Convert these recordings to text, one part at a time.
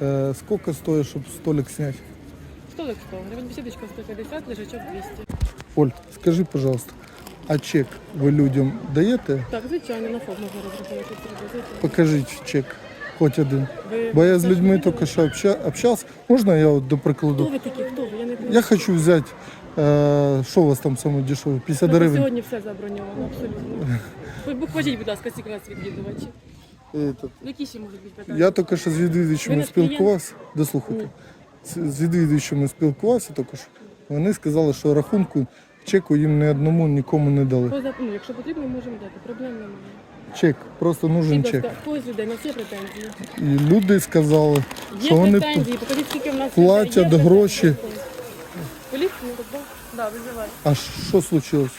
Э, сколько стоит, чтобы столик снять? Столик 100 гривень, бесідочка 150, лежачок 200. Оль, скажи, пожалуйста, а чек ви людям даєте? Так, звичайно, на ФОП можна розраховувати. Покажіть чек, хоч один. Ви Бо я з людьми тільки що обща- общався. Можна я от до Хто прикладу? ви такі, хто ви? Я не Я хочу взяти, е, що у вас там саме дешеве? 50 Ну, гривень. Сьогодні все заброньовано, абсолютно. Ви покажіть, будь ласка, скільки у вас відвідувачів. Этот, Ну, Які ще можуть бути питання? Я тільки що з відвідувачами спілкувався. Дослухайте. З відвідувачами спілкувався що. Вони сказали, що рахунку чеку їм ні одному нікому не дали. Поза, ну, якщо потрібно, можемо дати. Проблем немає. Чек, просто нужен Будь чек. ласка, Хто з людей? На всі претензії. І люди сказали, Є що вони претензії, покажіть, скільки в нас платять людей. Є гроші. претензії. Поліцію, ну, так, да, визивай. а що случилось?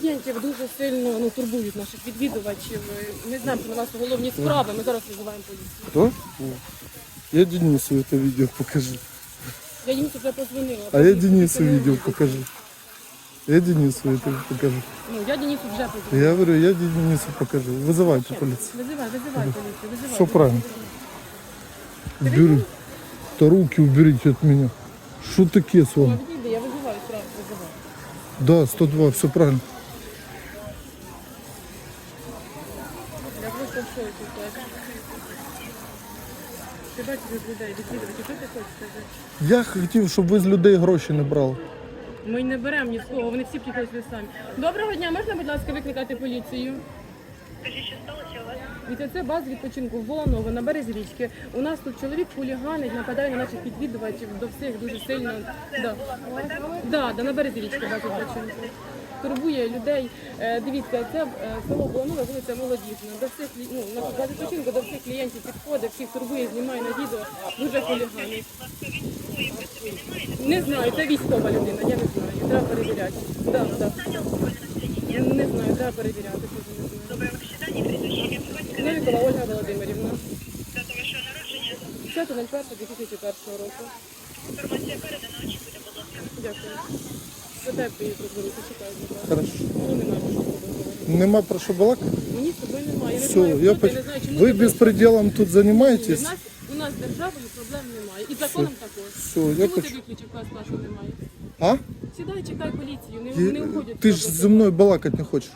У наших клієнтів дуже сильно ну, турбують наших відвідувачів. Ми знаємо, що на вас головні справи. Ми зараз визиваємо поліцію. Хто? Я Денису це відео покажу. Я їм вже позвонила. А я Поліцію Денису це не відео буде. покажу. Я Денису це покажу. Ну, я Денису вже позвонила. Я говорю, я Денису покажу. Вызывайте полицию. Визивай, визивай поліцію, визивай. Все правильно. Убери. Да руки уберите от меня. Что такие с Ну, вами? відійди, я визиваю, сразу визиваю. Да, 102, все правильно. Просто в шоці. так. Ти бачиш від людей, відвідувачів, що ти хочеш сказати? Я хотів, щоб ви з людей гроші не брали. Ми не беремо ні з кого, вони всі сюди самі. Доброго дня, можна, будь ласка, викликати поліцію? Скажіть, що сталося у вас? Це баз відпочинку в на березі річки. У нас тут чоловік хуліганить, нападає на наших відвідувачів до всіх дуже сильно. Да. Да, да, на березі річки баз відпочинку. Турбує людей. Е, дивіться, це е, село Воланове, вулиця Молодіжна. До всіх ну, на відпочинку до всіх клієнтів підходить, всіх турбує, знімає на відео. Дуже хуліганить. Не знаю, це військова людина, я не знаю. Треба перевіряти. Да, да. Не знаю, треба перевіряти. Добре, прізвище батькові. Новікова Ольга Володимирівна. Дата вашого народження. 10.01.2001 року. Інформація передана, очікуйте, будь ласка. Дякую. Чекаю, будь ласка. Хорошо. Мені немає про що поговорити. Нема про що балакати? Мені з тобою немає. Я не Все, знаю, я хто ти, поч... не знаю, чому Ви ти безпределом тут У займаєтесь? нас, у нас з державою проблем немає. І законом також. Все, я Чому ти поч... виключив клас що немає? А? Сідай, чекай поліцію, не, не Ти, уходять. ти ж зі мною балакати не хочеш.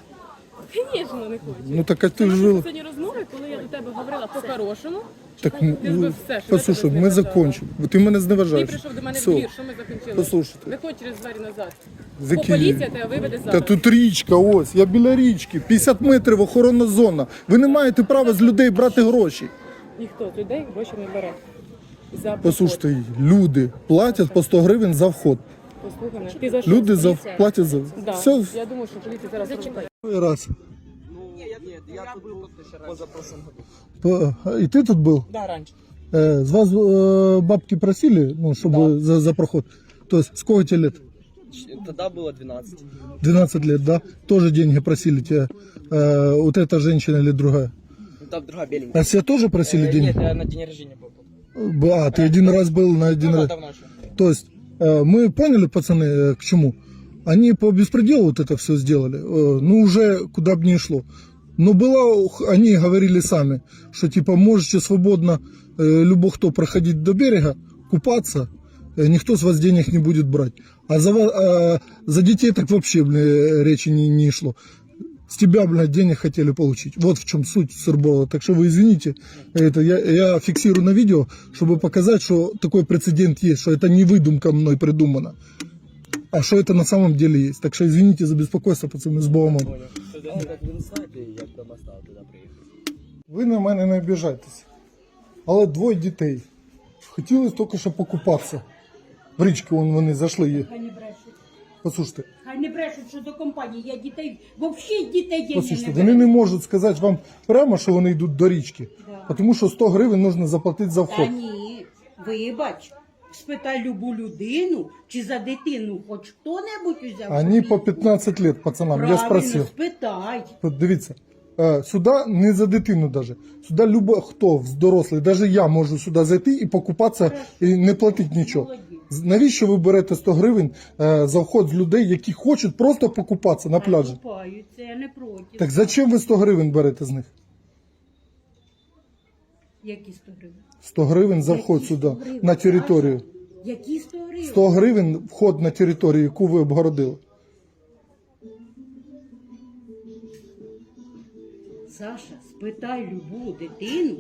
Звісно, не хочу. Ну так а ти наші жила. останні розмови, коли я до тебе говорила по-хорошому. Так ти зробив ну, все, що я ми закончимо. Ти мене Ти зневажаєш. прийшов до мене в Все. двір, що ми закінчили? Послухайте. Виходь через двері назад. За Бо поліція тебе виведе Та зараз. тут річка, ось, я біля річки, 50 метрів охоронна зона. Ви не маєте права з людей брати гроші. Ніхто з людей гроші не бере. За. Послухайте, люди платять по 100 гривень за вход. Послухай мене. Ти за що? Люди за платять за Да. все Я думаю, що поліція зараз зачекає. Раз. Нет, я тут был позапрошлом году. По- а, І ти тут був? Да, раньше. Е, З вас е, бабки просили, ну, щоб за, за проход. Тобто, сколько тебе лет? Тогда было 12. 12 лет, да? Тоже деньги просили тебя. Э, вот эта женщина или другая? Ну, Там другая беленькая. А тебя тоже просили Э, деньги? Нет, я на день рождения был. Б- А, ты один раз был на один Ну, да, раз. давно еще. То есть э, мы поняли, пацаны, э, к чему? Они по беспределу вот это все сделали. Э, Ну, уже куда бы ни шло. Но было, ух, они говорили сами, что типа можете свободно э, любой кто проходить до берега, купаться, э, никто с вас денег не будет брать. А за, а за детей так вообще бля, речи не, не шло. С тебя, блядь, денег хотели получить. Вот в чем суть сырбола. Так что вы извините, это я, я фиксирую на видео, чтобы показать, что такой прецедент есть, что это не выдумка мной придумана, а что это на самом деле есть. Так что извините за беспокойство, пацаны, с Богом. До моста. Ви на мене не обіжайтеся. Але двоє дітей. Хотіли тільки що покупатися. В річку вон вони зайшли. Хай не брешуть. Послухайте, Хай не брешуть, що до компанії я дітей, взагалі дітей я послухайте, вони не можуть сказати вам прямо, що вони йдуть до річки. Да. Тому що 100 гривень потрібно заплатити за Та вход. ні, вибач, спитай любу людину, чи за дитину хоч хто-небудь взяв. Вони по копійку. 15 лет, пацанам, я Правильно, спросив. спитай. От Дивіться, е, сюди не за дитину даже. Сюди любо хто з дорослий, навіть я можу сюди зайти і покупатися і не платити нічого. Молодець. З- Навіщо ви берете 100 гривень е, за вход з людей, які хочуть просто покупатися на пляжі? Купаються, я не проти. Так зачем ви 100 гривень берете з них? Які 100 гривень? 100 гривень за вход Які сюди, гривень, на територію. Які 100 гривень? 100 гривень вход на територію, яку ви обгородили. Саша, спитай любу дитину,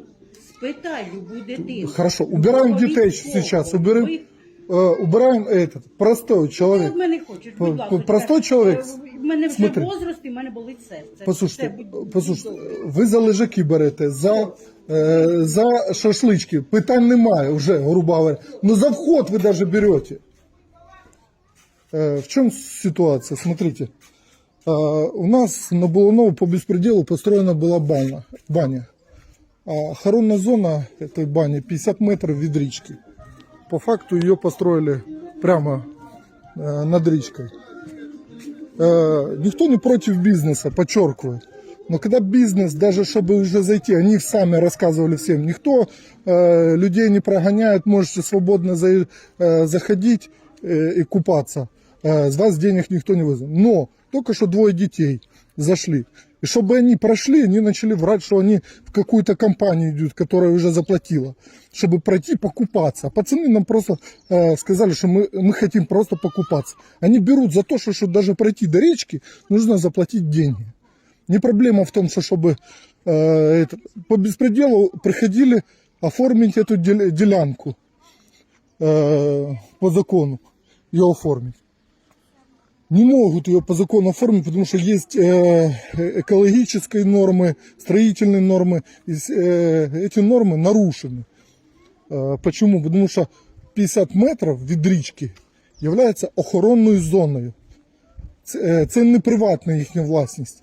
спитай любу дитину. Хорошо, убираем Говори детей слово. сейчас, уберем, Ви- э, убираем этот, простой Ти человек. мене хочеш, будь ласка. простой чоловік В мене вже Смотри. возраст і в мене болить серце. Все, Послушайте, будь- послушайте, ви за лежаки берете, за, е, за шашлички, питань немає вже, грубо говоря. Ну за вход вы даже берете. Э, в чем ситуация? Смотрите. Э, у нас на Буланово по беспределу построена была баня. баня. А охоронная зона этой бани 50 метров від речки. По факту ее построили прямо э, над речкой. Э, никто не против бизнеса, подчеркиваю. Но когда бизнес, даже чтобы уже зайти, они сами рассказывали всем, никто э, людей не прогоняет, можете свободно за- э, заходить э, и купаться. Э, с вас денег никто не вызовет. Но только что двое детей зашли. И чтобы они прошли, они начали врать, что они в какую-то компанию идут, которая уже заплатила, чтобы пройти покупаться. А пацаны нам просто э, сказали, что мы, мы хотим просто покупаться. Они берут за то, что, что даже пройти до речки, нужно заплатить деньги. Не проблема в том, что чтобы э, это, по беспределу приходили оформить эту дел- делянку э, по закону, ее оформить. Не могут ее по закону оформить, потому что есть э, экологические нормы, строительные нормы. И с- э, эти нормы нарушены. Э, почему? Потому что 50 метров від річки являється охоронною зоною. Це, е, це не приватна їхня власність.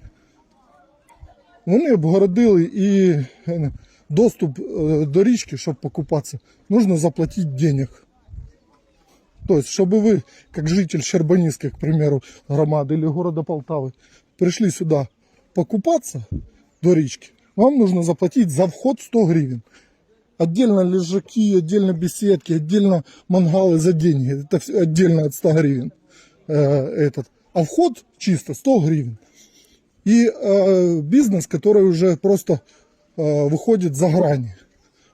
Вони обгородили і е, доступ е, до річки, щоб покупатися, нужно заплатити денег. То есть, чтобы вы, как житель Щербанинской, к примеру, громады или города Полтавы, пришли сюда покупаться до речки, вам нужно заплатить за вход 100 гривен. Отдельно лежаки, отдельно беседки, отдельно мангалы за деньги. Это всё отдельно от 100 гривен. Э, этот. А вход чисто 100 гривен. И э, бизнес, который уже просто э, выходит за грани.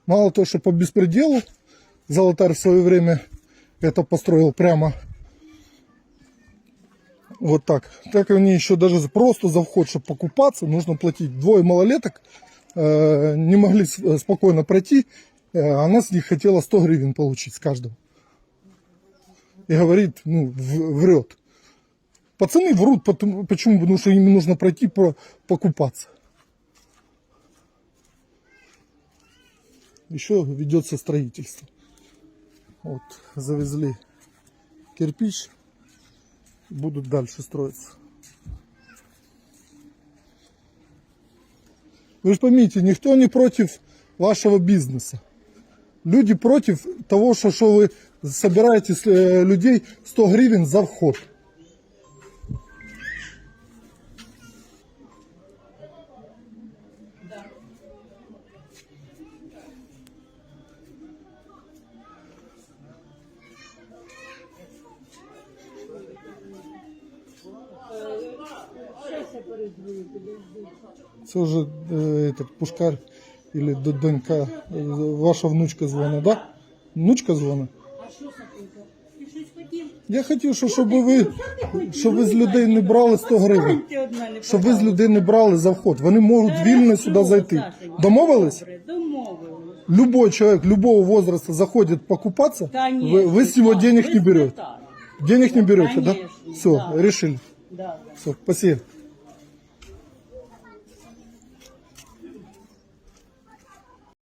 Мало того, что по беспределу Золотарь в свое время это построил прямо вот так. Так они еще даже просто за вход, чтобы покупаться, нужно платить. Двое малолеток э, не могли э, спокойно пройти, э, она с них хотела 100 гривен получить с каждого. И говорит, ну, врет. Пацаны врут, потому, почему? Потому что им нужно пройти по, покупаться. Еще ведется строительство. Вот, завезли кирпич, будут дальше строиться. Вы же поймите, никто не против вашего бизнеса. Люди против того, что, что вы собираете с э, людей 100 гривен за вход. Це вже е, этот, пушкар или д- донька, е, ваша внучка дзвонить, да? Внучка дзвонить? А що, Сапинка? Ти щось хотів? Я хотів, що, щоб ви, щоб ви з людей не брали 100 гривень. Відстаньте від мене, Щоб ви з пожалуйста. людей не брали за вход. Вони можуть вільно сюди зайти. Сашенька, Домовились? Добре, домовились. Любой человек любого возраста заходит покупаться, Конечно, вы, вы с него да, денег без не берете. питань. Денег не берете, да? Конечно, Все, да. решили. Да, да. Все, спасибо.